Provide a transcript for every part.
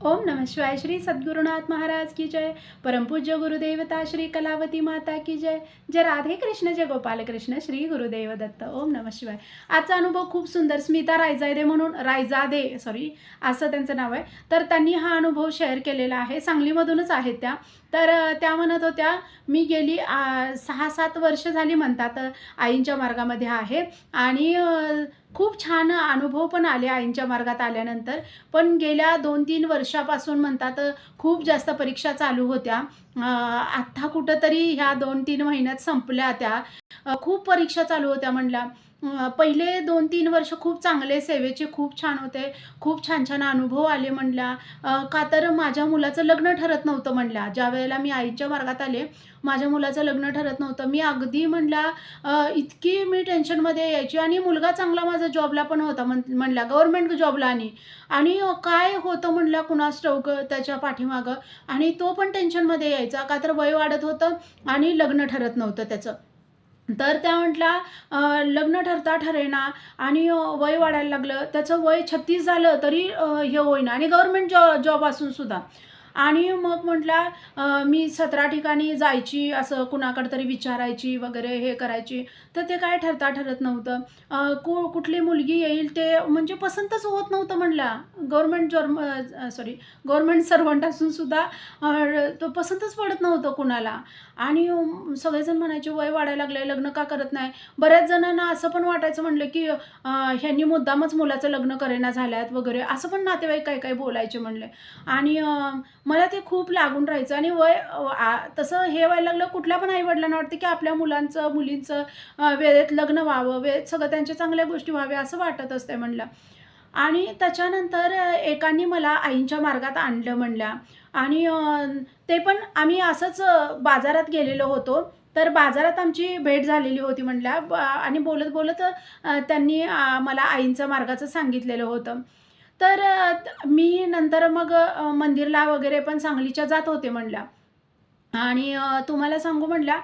ओम नमः शिवाय श्री सद्गुरुनाथ महाराज की जय। परमपूज्य गुरुदेवता श्री कलावती माता की जय। जय राधे कृष्ण जय गोपाल कृष्ण श्री गुरुदेव दत्त। ओम नमः शिवाय। आजचा अनुभव खूप सुंदर स्मिता रायजादे म्हणून रायजादे सॉरी असं त्यांचं नाव आहे. तर त्यांनी हा अनुभव शेअर केलेला आहे. सांगलीमधूनच आहेत त्या. तर त्या म्हणत होत्या मी गेली सहा सात वर्ष झाली म्हणतात आईंच्या मार्गामध्ये आहे. आणि खूप छान अनुभव पण आले आईंच्या मार्गात आल्यानंतर. पण गेल्या दोन तीन वर्षापासून म्हणतात खूप जास्त परीक्षा चालू होत्या. आत्ता कुठंतरी ह्या दोन तीन महिन्यात संपल्या त्या. खूप परीक्षा चालू होत्या म्हणल्या पहिले दोन तीन वर्ष खूप चांगले सेवेचे खूप छान होते खूप छान छान अनुभव आले म्हणल्या का तर माझ्या मुलाचं लग्न ठरत नव्हतं म्हणल्या ज्या वेळेला मी आईच्या मार्गात आले माझ्या मुलाचं लग्न ठरत नव्हतं. मी अगदी म्हणल्या इतकी मी टेन्शनमध्ये यायची आणि मुलगा चांगला माझा जॉबला पण होता म्हण म्हणल्या गव्हर्मेंट जॉबला आणि. आणि काय होतं म्हणल्या कुणास ठाऊक त्याच्या पाठीमागं. आणि तो पण टेन्शनमध्ये यायचा. का तर वय वाढत होतं आणि लग्न ठरत नव्हतं त्याचं. तर त्या म्हटल्या लग्न ठरता ठरेना आणि वय वाढायला लागलं. त्याचं वय छत्तीस झालं तरी हे होईना. आणि गव्हर्मेंट जॉ जॉब असून सुद्धा. आणि मग म्हटला मी सतरा ठिकाणी जायची असं कुणाकडे तरी विचारायची वगैरे हे करायची. तर ते काय ठरता ठरत नव्हतं. कु कुठली मुलगी येईल ते म्हणजे पसंतच होत नव्हतं म्हटलं गव्हर्मेंट जॉर्म सॉरी गव्हर्मेंट सर्वंट असून सुद्धा तो पसंतच पडत नव्हतं कुणाला. आणि सगळेजण म्हणायचे वय वाढायला लागले लग्न का करत नाही? बऱ्याच जणांना असं पण वाटायचं म्हणलं की ह्यांनी मुद्दामच मुलाचं लग्न करेना झाल्यात वगैरे असं पण नातेवाईक काही काही बोलायचे म्हणले. आणि मला ते खूप लागून राहायचं. आणि वय तसं हे व्हायला लागलं कुठल्या पण आईवडिलांना वाटतं की आपल्या मुलांचं मुलींचं वेळेत लग्न व्हावं वेळेत सगळं त्यांच्या चांगल्या गोष्टी व्हाव्या असं वाटत असते म्हणलं. आणि त्याच्यानंतर एकांनी मला आईंच्या मार्गात आणलं म्हणल्या. आणि ते पण आम्ही असंच बाजारात गेलेलो होतो. तर बाजारात आमची भेट झालेली होती म्हणल्या. आणि बोलत बोलत त्यांनी मला आईंचं मार्गाचं सांगितलेलं होतं. तर मी नंतर मग मंदिरला वगैरे पण सांगलीच्या जात होते म्हणल्या आणि तुम्हाला सांगू म्हणल्या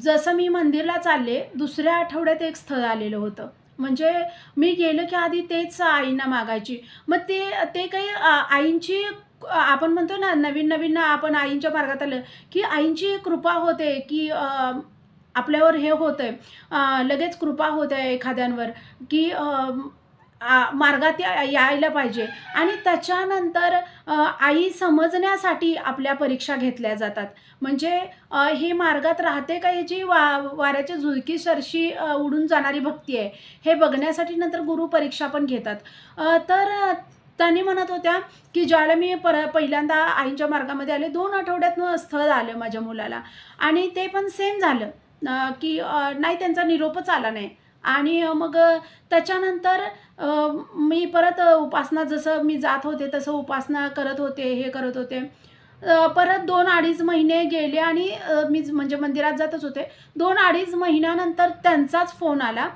जसं मी मंदिरला चालले दुसऱ्या आठवड्यात एक स्थळ आलेलं होतं. म्हणजे मी गेलं की आधी तेच आईंना मागायची. मग ते ते काही आईंची आपण म्हणतो ना नवीन नवीन आपण आईंच्या मार्गात आलं की आईंची कृपा होते की आपल्यावर हे होतं आहे लगेच कृपा होते एखाद्यांवर की आ, मार्गात या- यायला पाहिजे. आणि त्याच्यानंतर आई समजण्यासाठी आपल्या परीक्षा घेतल्या जातात. म्हणजे हे ही मार्गात राहते का? याची वा वाऱ्याच्या झुळकी सरशी उडून जाणारी भक्ती आहे हे बघण्यासाठी नंतर गुरु परीक्षा पण घेतात. तर त्यांनी म्हणत होत्या की ज्याला मी पर पहिल्यांदा आईच्या मार्गामध्ये आले दोन आठवड्यातनं स्थळ आलं माझ्या मुलाला. आणि ते पण सेम झालं. की नाही त्यांचा निरोपच आला नाही. आणि मग त्याच्यानंतर मी परत उपासना जसं मी जात होते तसं उपासना करत होते हे करत होते. परत दोन अडीच महिने गेले आणि मी म्हणजे मंदिरात जातच होते. दोन अडीच महिन्यानंतर त्यांचाच फोन आला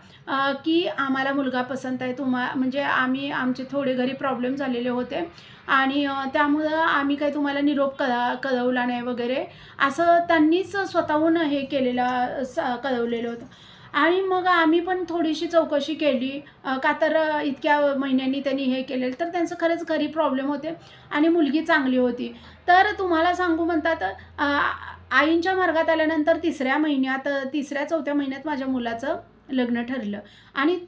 की आम्हाला मुलगा पसंत आहे तुम्हा म्हणजे आम्ही आमचे थोडे घरी प्रॉब्लेम झालेले होते. आणि त्यामुळं आम्ही काही तुम्हाला निरोप कळा कळवला नाही वगैरे. असं त्यांनीच स्वतःहून हे केलेलं स कळवलेलं होतं. आणि मग आम्ही पण थोडीशी चौकशी केली. का तर इतक्या महिन्यांनी त्यांनी हे केलेलं तर त्यांचं खरंच घरी प्रॉब्लेम होते आणि मुलगी चांगली होती. तर तुम्हाला सांगू म्हणतात आईंच्या मार्गात आल्यानंतर तिसऱ्या महिन्यात तिसऱ्या चौथ्या महिन्यात माझ्या मुलाचं लग्न ठरलं. आणि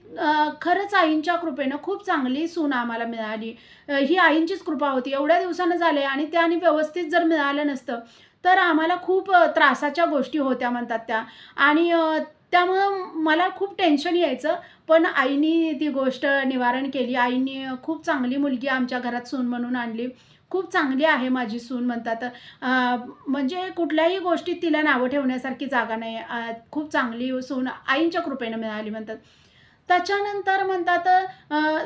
खरंच आईंच्या कृपेनं खूप चांगली सून आम्हाला मिळाली. ही आईंचीच कृपा होती. एवढ्या दिवसानं झाले आणि त्याने आणि व्यवस्थित जर मिळालं नसतं तर आम्हाला खूप त्रासाच्या गोष्टी होत्या म्हणतात त्या. आणि त्यामुळं मला खूप टेन्शन यायचं. पण आईनी ती गोष्ट निवारण केली. आईनी खूप चांगली मुलगी आमच्या घरात सून म्हणून आणली. खूप चांगली आहे माझी सून म्हणतात. म्हणजे कुठल्याही गोष्टीत तिला नावं ठेवण्यासारखी जागा नाही. खूप चांगली सून आईंच्या कृपेनं मिळाली म्हणतात. त्याच्यानंतर म्हणतात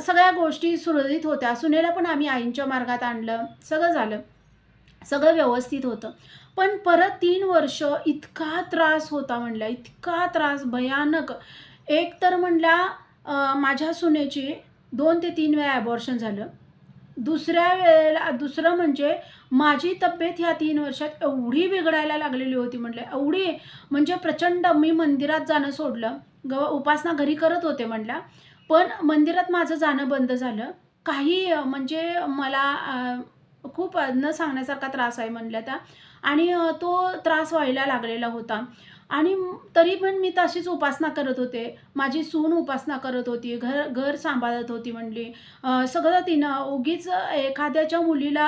सगळ्या गोष्टी सुरळीत होत्या. सुनेला पण आम्ही आईंच्या मार्गात आणलं. सगळं झालं. सगळं व्यवस्थित होतं. पण परत तीन वर्ष इतका त्रास होता म्हणल्या इतका त्रास भयानक. एक तर म्हणल्या माझ्या सुनेची दोन ते तीन वेळा ॲबॉर्शन झालं. दुसऱ्या वेळेला दुसरं म्हणजे माझी तब्येत ह्या तीन वर्षात एवढी बिघडायला लागलेली होती म्हटलं एवढी म्हणजे प्रचंड मी मंदिरात जाणं सोडलं. ग उपासना घरी करत होते म्हटल्या पण मंदिरात माझं जाणं बंद झालं. काही म्हणजे मला खूप न सांगण्यासारखा त्रास आहे म्हणल्या त्या. आणि तो त्रास व्हायला लागलेला होता. आणि तरी पण मी तशीच उपासना करत होते. माझी सून उपासना करत होती. घर घर सांभाळत होती म्हणली. सगळं तिनं उगीच एखाद्याच्या मुलीला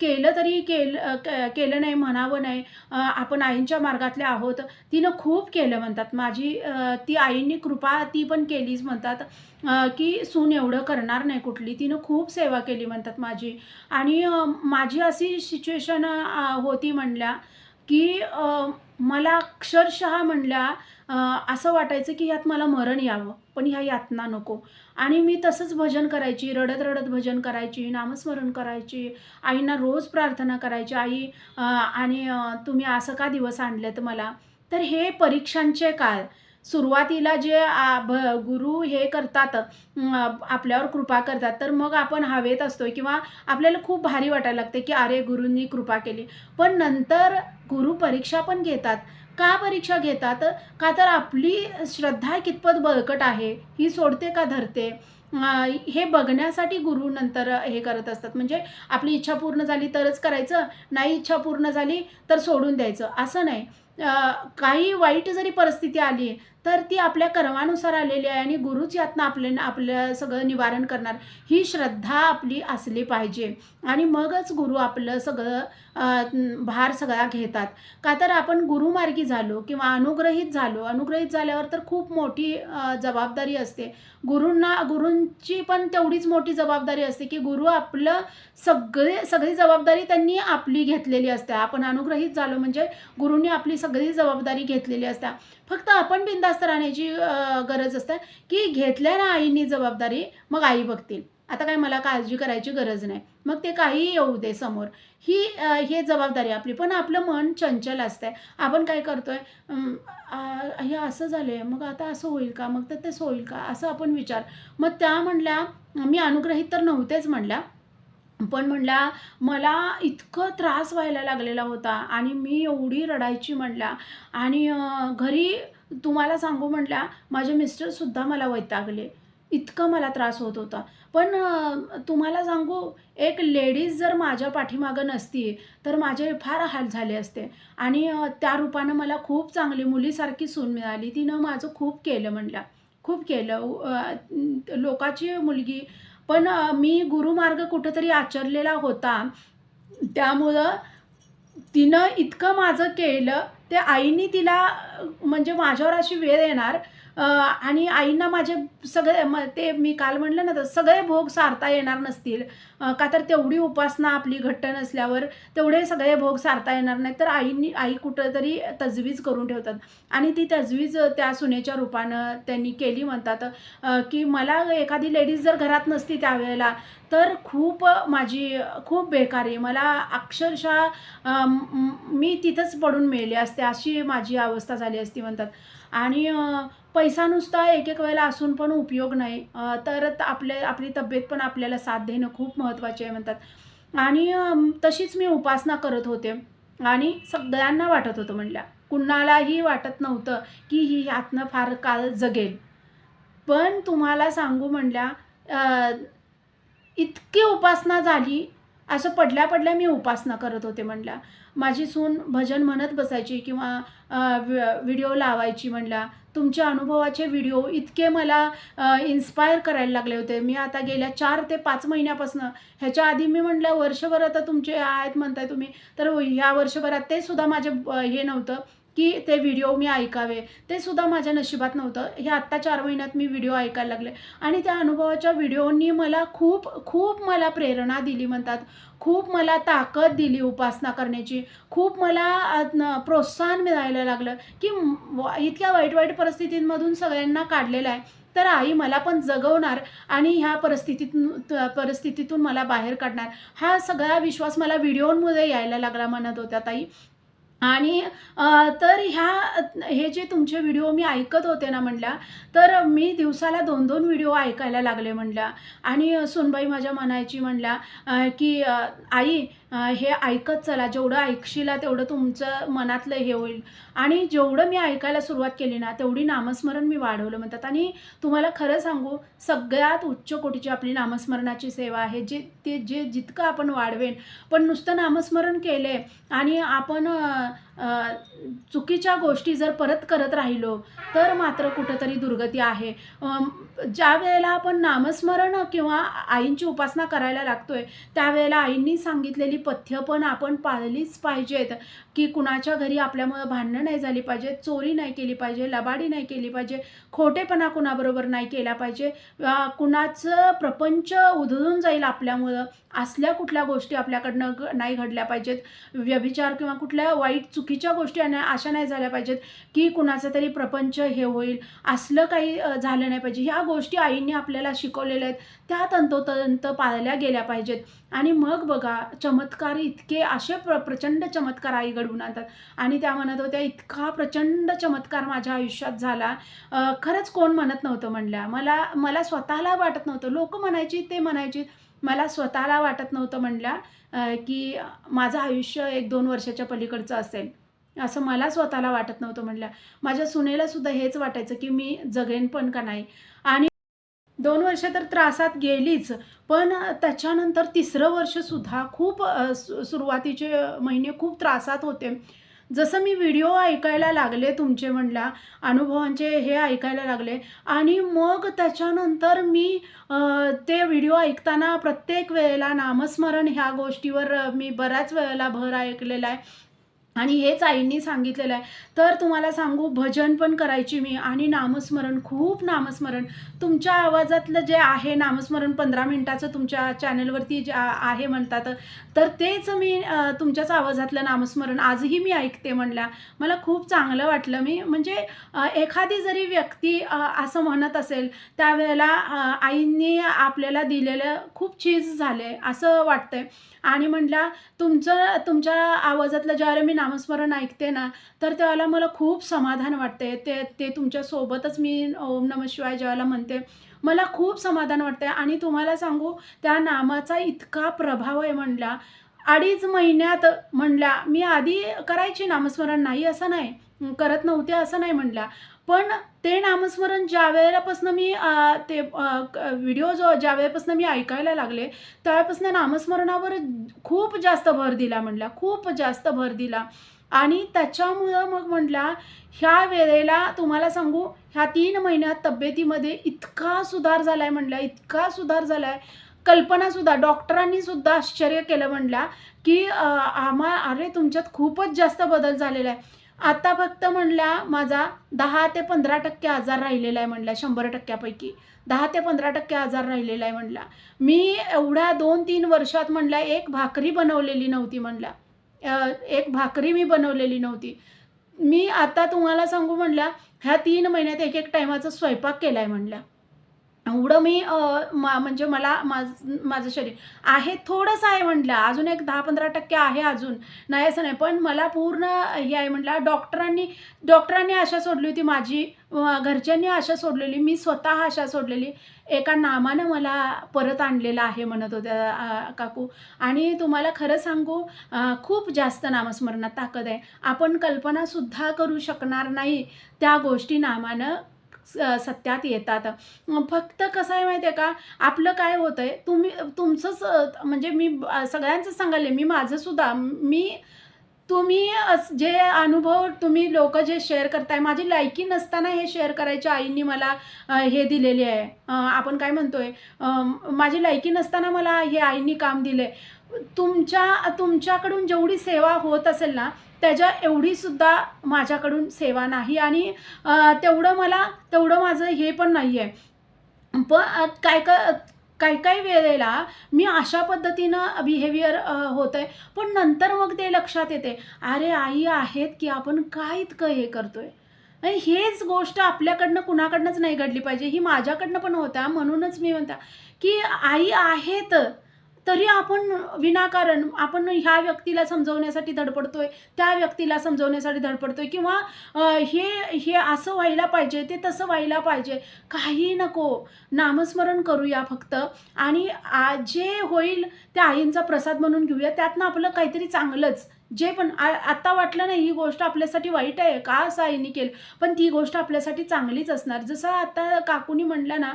केलं तरी केलं केलं नाही म्हणावं नाही. आपण आईंच्या मार्गातले आहोत. तिनं खूप केलं म्हणतात. माझी ती आईंनी कृपा ती पण केलीच म्हणतात. की सून एवढं करणार नाही कुठली. तिनं खूप सेवा केली म्हणतात माझी. आणि माझी अशी सिच्युएशन होती म्हणल्या. की मला अक्षरशः म्हणल्या असं वाटायचं की ह्यात मला मरण यावं पण ह्या यातना नको. आणि मी तसंच भजन करायची रडत रडत भजन करायची नामस्मरण करायची आईंना रोज प्रार्थना करायची आई आणि तुम्ही असं का दिवस आणलेत मला? तर हे परीक्षांचे काळ. सुरुवातीला जे आ, भ गुरु हे करतात आपल्यावर कृपा करतात तर मग आपण हवेत असतो किंवा आपल्याला खूप भारी वाटायला लागते की अरे गुरूंनी कृपा केली. पण नंतर गुरु परीक्षा पण घेतात. का परीक्षा घेतात? का तर आपली श्रद्धा कितपत बळकट आहे ही सोडते का धरते? हे बघण्यासाठी गुरु नंतर हे करत असतात. म्हणजे आपली इच्छा पूर्ण झाली तरच करायचं नाही इच्छा पूर्ण झाली तर सोडून द्यायचं. असं नाही. काही वाईट जरी परिस्थिती आली तर ती आपल्या कर्मानुसार आलेली आहे आणि गुरुच यातनं आपल्या आपलं सगळं निवारण करणार. ही श्रद्धा आपली असली पाहिजे. आणि मगच गुरु आपलं सगळं भार सगळा घेतात. का तर आपण गुरुमार्गी झालो किंवा अनुग्रहित झालो. अनुग्रहित झाल्यावर तर खूप मोठी जबाबदारी असते. गुरूंना गुरूंची पण तेवढीच मोठी जबाबदारी असते की गुरु आपलं सगळे सगळी जबाबदारी त्यांनी आपली घेतलेली असते. आपण अनुग्रहित झालो म्हणजे गुरुंनी आपली सगळी जबाबदारी घेतलेली असते. फक्त आपण जास्त राहण्याची गरज असते की घेतल्या ना आईनी जबाबदारी मग आई बघतील. आता काय मला काळजी करायची गरज नाही. मग ते काही येऊ दे समोर. ही हे जबाबदारी आपली. पण आपलं मन चंचल असतंय. आपण काय करतोय? हे असं झालंय. मग आता असं होईल का? मग तर तेच होईल का? असं आपण विचार. मग त्या म्हणल्या मी अनुग्रहित तर नव्हतेच म्हणल्या. पण म्हणल्या मला इतकं त्रास व्हायला लागलेला होता आणि मी एवढी रडायची म्हणल्या. आणि घरी तुम्हाला सांगू म्हटल्या माझे मिस्टरसुद्धा मला वैतागले. इतकं मला त्रास होत होता. पण तुम्हाला सांगू एक लेडीज जर माझ्या पाठीमागं नसती तर माझे फार हाल झाले असते. आणि त्या रूपानं मला खूप चांगली मुलीसारखी सून मिळाली. तिनं माझं खूप केलं म्हटलं खूप केलं. लोकाची मुलगी. पण मी गुरुमार्ग कुठंतरी आचरलेला होता. त्यामुळं तिनं इतकं माझं केलं ते आईने तिला म्हणजे माझ्यावर अशी वेळ येणार आणि आईंना माझे सगळे म ते मी काल म्हणलं ना तर सगळे भोग सारता येणार नसतील. का तर तेवढी उपासना आपली घट्ट नसल्यावर तेवढे सगळे भोग सारता येणार नाही तर आईनी आई कुठंतरी तजवीज करून ठेवतात. आणि ती तजवीज त्या सुनेच्या रूपानं त्यांनी केली म्हणतात की मला एखादी लेडीज जर घरात नसती त्यावेळेला तर खूप माझी खूप बेकार आहे. मला अक्षरशः मी तिथंच पडून मेले असते अशी माझी अवस्था झाली असती म्हणतात. आणि पैसा नुसता एक एक वेळेला असून पण उपयोग नाही. तर आपले आपली तब्येत पण आपल्याला साथ देणं खूप महत्त्वाचे आहे म्हणतात. आणि तशीच मी उपासना करत होते. आणि सगळ्यांना वाटत होतं म्हणल्या. कुणालाही वाटत नव्हतं की ही ह्यातनं फार काळ जगेल. पण तुम्हाला सांगू म्हणल्या इतकी उपासना झाली. असं पडल्या पडल्या मी उपासना करत होते म्हणल्या माझी सून भजन म्हणत बसायची किंवा व्हिडिओ लावायची म्हणल्या तुमच्या अनुभवाचे व्हिडिओ इतके मला इन्स्पायर करायला लागले होते. मी आता गेल्या चार ते पाच महिन्यापासून ह्याच्या आधी मी म्हटलं वर्षभर आता तुमचे आहेत म्हणताय तुम्ही. तर ह्या वर्षभरात ते सुद्धा माझे हे नव्हतं. की ते व्हिडिओ मी ऐकावे. ते सुद्धा माझ्या नशिबात नव्हतं. हे आत्ता चार महिन्यात मी व्हिडिओ ऐकायला लागले. आणि त्या अनुभवाच्या व्हिडिओनी मला खूप खूप मला प्रेरणा दिली म्हणतात. खूप मला ताकद दिली उपासना करण्याची. खूप मला प्रोत्साहन मिळायला लागलं की इतक्या वाईट वाईट परिस्थितींमधून सगळ्यांना काढलेलं आहे. तर आई मला पण जगवणार आणि ह्या परिस्थितीतून परिस्थितीतून मला बाहेर काढणार. हा सगळा विश्वास मला व्हिडिओमुळे यायला लागला म्हणत होत्या ताई. आणि तर ह्या हे जे तुमचे व्हिडिओ मी ऐकत होते ना म्हणल्या तर मी दिवसाला दोन दोन व्हिडिओ ऐकायला लागले म्हणल्या. आणि सुनबाई माझ्या म्हणायची म्हणल्या की आई हे ऐकत चला. जेवढं ऐकशीला तेवढं तुमचं मनातलं हे होईल. आणि जेवढं मी ऐकायला सुरुवात केली ना तेवढी नामस्मरण मी वाढवलं म्हणतात. आणि तुम्हाला खरं सांगू सगळ्यात उच्च कोटीची आपली नामस्मरणाची सेवा आहे. जे ते जे जितकं आपण वाढवेन पण नुसतं नामस्मरण केले आणि आपण चुकीच्या गोष्टी जर परत करत राहिलो तर मात्र कुठंतरी दुर्गती आहे. ज्या वेळेला आपण नामस्मरण किंवा आईंची उपासना करायला लागतोय त्यावेळेला आईंनी सांगितलेली पथ्य पण आपण पाळलीच पाहिजेत की कुणाच्या घरी आपल्यामुळं भांडणं नाही झाली पाहिजे चोरी नाही केली पाहिजे लबाडी नाही केली पाहिजे खोटेपणा कुणाबरोबर नाही केला पाहिजे कुणाचं प्रपंच उधळून जाईल आपल्यामुळं असल्या कुठल्या गोष्टी आपल्याकडनं नाही घडल्या पाहिजेत. व्यभिचार किंवा कुठल्या वाईट चुकीच्या गोष्टी आणि अशा नाही झाल्या पाहिजेत की कुणाचं तरी प्रपंच हे होईल. असलं काही झालं नाही पाहिजे. ह्या गोष्टी आईंनी आपल्याला शिकवलेल्या आहेत. त्या तंतोतंत पाळल्या गेल्या पाहिजेत. आणि मग बघा चमत्कार इतके असे प्र प्रचंड चमत्कार आई घडवून आणतात. आणि त्या म्हणत होत्या इतका प्रचंड चमत्कार माझ्या आयुष्यात झाला. खरंच कोण म्हणत नव्हतं म्हणल्या. मला मला स्वतःला वाटत नव्हतं. लोक म्हणायची ते म्हणायची. मला स्वतःला वाटत नव्हतं म्हणल्या. की माझं आयुष्य एक दोन वर्षाच्या पलीकडचं असेल. असं मला स्वतःला वाटत नव्हतं म्हणलं माझ्या सुनेला सुद्धा हेच वाटायचं की मी जगेन पण का नाही. आणि दोन वर्ष तर त्रासात गेलीच पण त्याच्यानंतर तिसरं वर्षसुद्धा खूप सुरुवातीचे महिने खूप त्रासात होते. जसं मी व्हिडिओ ऐकायला लागले तुमचे म्हणला अनुभवांचे हे ऐकायला लागले. आणि मग त्याच्यानंतर मी ते व्हिडिओ ऐकताना प्रत्येक वेळेला नामस्मरण ह्या गोष्टीवर मी बऱ्याच वेळेला भर ऐकलेला आहे. आणि हेच आईंनी सांगितलेलं आहे. तर तुम्हाला सांगू भजन पण करायची मी आणि नामस्मरण खूप नामस्मरण. तुमच्या आवाजातलं जे आहे नामस्मरण पंधरा मिनटाचं तुमच्या चॅनलवरती जे आहे म्हणतात तर तेच मी तुमच्याच आवाजातलं नामस्मरण आजही मी ऐकते म्हणल्या मला खूप चांगलं वाटलं मी. म्हणजे एखादी जरी व्यक्ती असं म्हणत असेल त्यावेळेला आईंनी आपल्याला दिलेलं खूप चीज झाले असं वाटतंय. आणि म्हटलं तुमचं तुमच्या आवाजातलं ज्यावेळेला मी नामस्मरण ऐकते ना तर त्यावेळेला मला खूप समाधान वाटते ते ते तुमच्यासोबतच मी ओम नम शिवाय ज्यावेळेला म्हणते मला खूप समाधान वाटते आणि तुम्हाला सांगू त्या नामाचा इतका प्रभाव आहे म्हणला अडीच महिन्यात म्हणल्या मी आधी करायची नामस्मरण नाही असं नाही. करत नव्हते असं नाही म्हणल्या पण ते नामस्मरण ज्या वेळेलापासनं मी ते व्हिडिओ जो ज्या वेळेपासून मी ऐकायला लागले त्यावेळेपासून नामस्मरणावर खूप जास्त भर दिला म्हणल्या खूप जास्त भर दिला. आणि त्याच्यामुळं मग म्हटला ह्या वेळेला तुम्हाला सांगू ह्या तीन महिन्यात तब्येतीमध्ये इतका सुधार झाला आहे म्हटला इतका सुधार झाला आहे कल्पनासुद्धा डॉक्टरांनीसुद्धा आश्चर्य केलं म्हटला की आम्हा अरे तुमच्यात खूपच जास्त बदल झालेला आहे. आता फक्त म्हणल्या माझा दहा ते पंधरा टक्के आजार राहिलेला आहे म्हणला शंभर टक्क्यापैकी. दहा ते पंधरा टक्के आजार राहिलेला आहे म्हणला. मी एवढ्या दोन तीन वर्षात म्हणल्या एक भाकरी बनवलेली नव्हती म्हणला. एक भाकरी मी बनवलेली नव्हती. मी आता तुम्हाला सांगू म्हणल्या ह्या तीन महिन्यात एक एक टायमाचा स्वयंपाक केला आहे म्हणला. एवढं मी मा म्हणजे मला माझ माझं शरीर आहे थोडंसं आहे म्हटलं अजून एक दहा पंधरा टक्के आहे अजून. नाही असं नाही पण मला पूर्ण हे आहे म्हटलं डॉक्टरांनी डॉक्टरांनी आशा सोडली होती माझी घरच्यांनी आशा सोडलेली मी स्वतः आशा सोडलेली एका नामानं मला परत आणलेलं आहे म्हणत होत्या काकू. आणि तुम्हाला खरं सांगू खूप जास्त नामस्मरणात ताकद आहे. आपण कल्पनासुद्धा करू शकणार नाही त्या गोष्टी नामानं. सत्यात येतात. फक्त कसं आहे माहिती आहे का? आपलं काय होतं आहे तुम्ही तुमचंच म्हणजे मी अ, सगळ्यांचंच सांगायले मी माझंसुद्धा मी तुम्ही जे अनुभव तुम्ही लोक जे शेअर करताय माझी लायकी नसताना हे शेअर करायच्या आईंनी मला हे दिलेले आहे. आपण काय म्हणतोय माझी लायकी नसताना मला हे आईंनी काम दिले. तुमच्या तुमच्याकडून जेवढी सेवा होत असेल ना त्याच्या एवढीसुद्धा माझ्याकडून सेवा नाही आणि तेवढं मला तेवढं माझं हे पण नाही आहे पण काय काय काही काही वेळेला मी अशा पद्धतीनं बिहेवियर होतं आहे पण नंतर मग ते लक्षात येते. अरे आई आहेत की आपण काय इतकं हे करतो आहे हेच गोष्ट आपल्याकडनं कुणाकडनंच नाही घडली पाहिजे. ही माझ्याकडनं पण होत्या म्हणूनच मी म्हणता की आई आहेत. तरी आपण विनाकारण आपण ह्या व्यक्तीला समजवण्यासाठी धडपडतोय त्या व्यक्तीला समजवण्यासाठी धडपडतोय किंवा हे हे असं व्हायला पाहिजे ते तसं व्हायला पाहिजे काही नको. नामस्मरण करूया फक्त आणि आ जे होईल त्या आईंचा प्रसाद म्हणून घेऊया त्यातनं आपलं काहीतरी चांगलंच. जे पण आ आत्ता वाटलं नाही ही गोष्ट आपल्यासाठी वाईट आहे का असं आईने केलं? पण ती गोष्ट आपल्यासाठी चांगलीच असणार. जसं आता काकूनी म्हटलं ना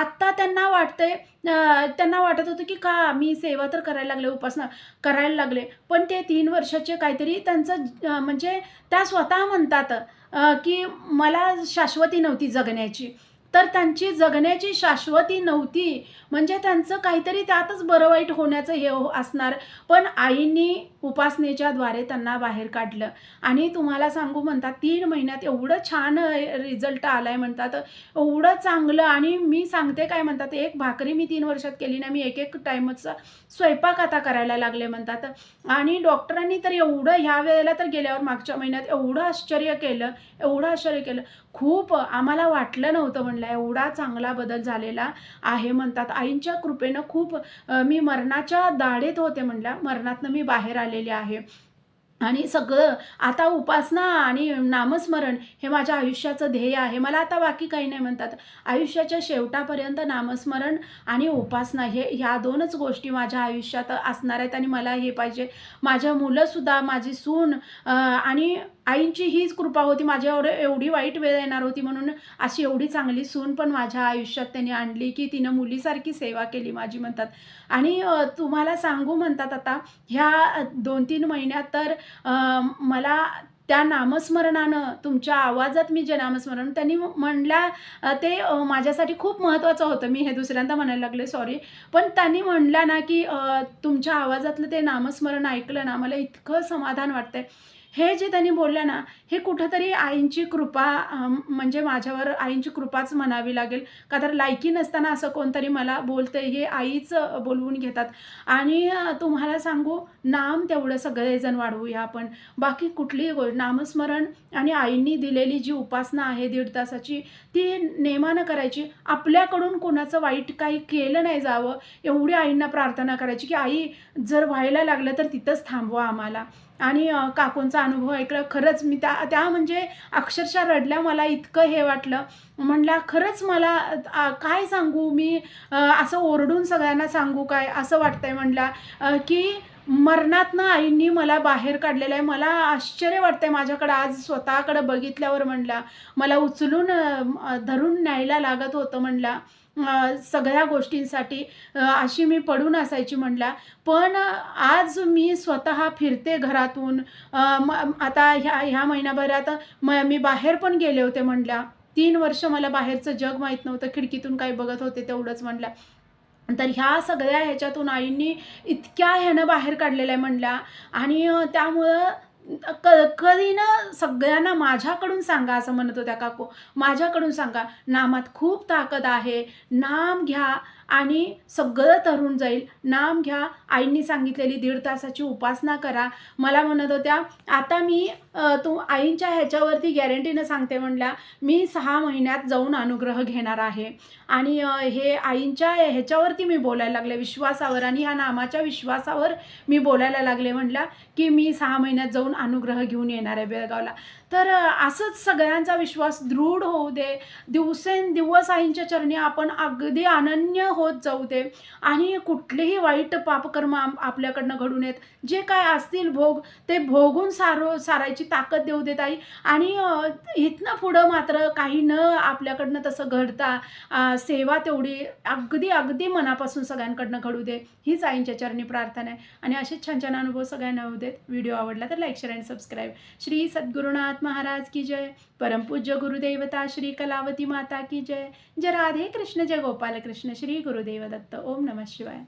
आत्ता त्यांना वाटतंय त्यांना वाटत होतं की का मी सेवा तर करायला लागले उपासना करायला लागले. पण ते तीन वर्षाचे काहीतरी त्यांचं म्हणजे त्या स्वतः म्हणतात की मला शाश्वती नव्हती जगण्याची. तर त्यांची जगण्याची शाश्वती नव्हती. म्हणजे त्यांचं काहीतरी त्यातच बरं वाईट होण्याचं हे हो- असणार. पण आईंनी उपासनेच्या द्वारे त्यांना बाहेर काढलं. आणि तुम्हाला सांगू म्हणतात तीन महिन्यात एवढं छान रिझल्ट आलाय म्हणतात. एवढं चांगलं आणि मी सांगते काय म्हणतात एक भाकरी मी तीन वर्षात केली नाही मी एक एक टाईमचा स्वयंपाक आता करायला लागले म्हणतात. आणि डॉक्टरांनी तर एवढं ह्या वेळेला तर गेल्यावर मागच्या महिन्यात एवढं आश्चर्य केलं एवढं आश्चर्य केलं. खूप आम्हाला वाटलं नव्हतं म्हणलं एवढा चांगला बदल झालेला आहे म्हणतात. आईंच्या कृपेनं खूप मी मरणाच्या दाढेत होते म्हणल्या मरणातनं मी बाहेर आले आलेले आहे. आणि सगळं आता उपासना आणि नामस्मरण हे माझ्या आयुष्याचं ध्येय आहे. मला आता बाकी काही नाही म्हणतात. आयुष्याच्या शेवटापर्यंत नामस्मरण आणि उपासना हे ह्या दोनच गोष्टी माझ्या आयुष्यात असणार आहेत आणि मला हे पाहिजे. माझ्या मुलंसुद्धा माझी सून आणि आईंची हीच कृपा होती. माझ्यावर एवढी वाईट वेळ येणार होती म्हणून अशी एवढी चांगली सून पण माझ्या आयुष्यात त्यांनी आणली की तिनं मुलीसारखी सेवा केली माझी म्हणतात. आणि तुम्हाला सांगू म्हणतात आता ह्या दोन तीन महिन्यात तर मला त्या नामस्मरणानं तुमच्या आवाजात मी जे नामस्मरण त्यांनी म्हणल्या ते माझ्यासाठी खूप महत्त्वाचं होतं. मी हे दुसऱ्यांदा म्हणायला लागले सॉरी पण त्यांनी म्हणल्या ना की तुमच्या आवाजातलं ते नामस्मरण ऐकलं ना मला इतकं समाधान वाटतंय. हे जे त्यांनी बोललं ना हे कुठंतरी आईंची कृपा म्हणजे माझ्यावर आईंची कृपाच म्हणावी लागेल. का तर लायकी नसताना असं कोणतरी मला बोलतंय हे आईच बोलवून घेतात. आणि तुम्हाला सांगू नाम तेवढं सगळेजण वाढवूया आपण. बाकी कुठलीही गोष्ट नामस्मरण आणि आईंनी दिलेली जी उपासना आहे दीड तासाची ती नेमानं करायची. आपल्याकडून कोणाचं वाईट काही केलं नाही जावं. एवढी आईंना प्रार्थना करायची की आई जर व्हायला लागलं तर तिथंच थांबवा आम्हाला. आणि काकूंचा अनुभव ऐकला. खरंच मी त्या त्या म्हणजे अक्षरशः रडल्या. मला इतकं हे वाटलं. म्हणला खरंच मला काय सांगू? मी असं ओरडून सगळ्यांना सांगू काय? असं वाटतंय म्हणला. की मरणातनं आईंनी मला बाहेर काढलेलं आहे. मला आश्चर्य वाटतंय माझ्याकडं. आज स्वतःकडं बघितल्यावर म्हणला. मला उचलून धरून न्यायला लागत होतं म्हणला. सगळ्या गोष्टींसाठी अशी मी पडून असायची म्हणल्या. पण आज मी स्वतः फिरते घरातून. आता ह्या ह्या महिन्याभरात म मी बाहेर पण गेले होते म्हणल्या. तीन वर्ष मला बाहेरचं जग माहीत नव्हतं खिडकीतून काही बघत होते तेवढंच म्हणल्या. तर ह्या सगळ्या ह्याच्यातून आईंनी इतक्या ह्यानं बाहेर काढलेलं आहे म्हणल्या. आणि त्यामुळं क कधी ना सगळ्यांना माझ्याकडून सांगा असं म्हणत होत्या काकू. माझ्याकडून सांगा. नामात खूप ताकद आहे. नाम घ्या. आणि सगळं तरुण जाईल. नाम घ्या आईंनी सांगितलेली दीड तासाची उपासना करा. मला म्हणत होत्या आता मी तू आईंच्या ह्याच्यावरती गॅरंटीनं सांगते म्हणल्या मी सहा महिन्यात जाऊन अनुग्रह घेणार आहे. आणि हे आईंच्या ह्याच्यावरती मी बोलायला लागले. विश्वासावर आणि ह्या नामाच्या विश्वासावर मी बोलायला लागले म्हणल्या की मी सहा महिन्यात जाऊन अनुग्रह घेऊन येणार आहे बेळगावला. तर असंच सगळ्यांचा विश्वास दृढ होऊ दे. दिवसेंदिवस आईंच्या चरणी आपण अगदी अनन्य होत जाऊ दे. आणि कुठलेही वाईट पापकर्म आम- आपल्याकडनं घडून येत जे काय असतील भोग ते भोगून सारो सारायची ताकद देऊ देत आई आणि इथनं पुढं मात्र काही न आपल्याकडनं तसं घडता सेवा तेवढी अगदी अगदी मनापासून सगळ्यांकडनं घडू दे. हीच आईंच्या चरणी प्रार्थना आहे. आणि असेच छान छान अनुभव सगळ्यांना होऊ देत. व्हिडिओ आवडला तर like share and subscribe. Shri Sadgurunath. Maharaj की जय। परमपूज्य गुरुदेवता श्री कलावती माता की जय। जय राधे कृष्ण जय गोपाल कृष्ण श्री गुरुदेव दत्त। ओम नमः शिवाय।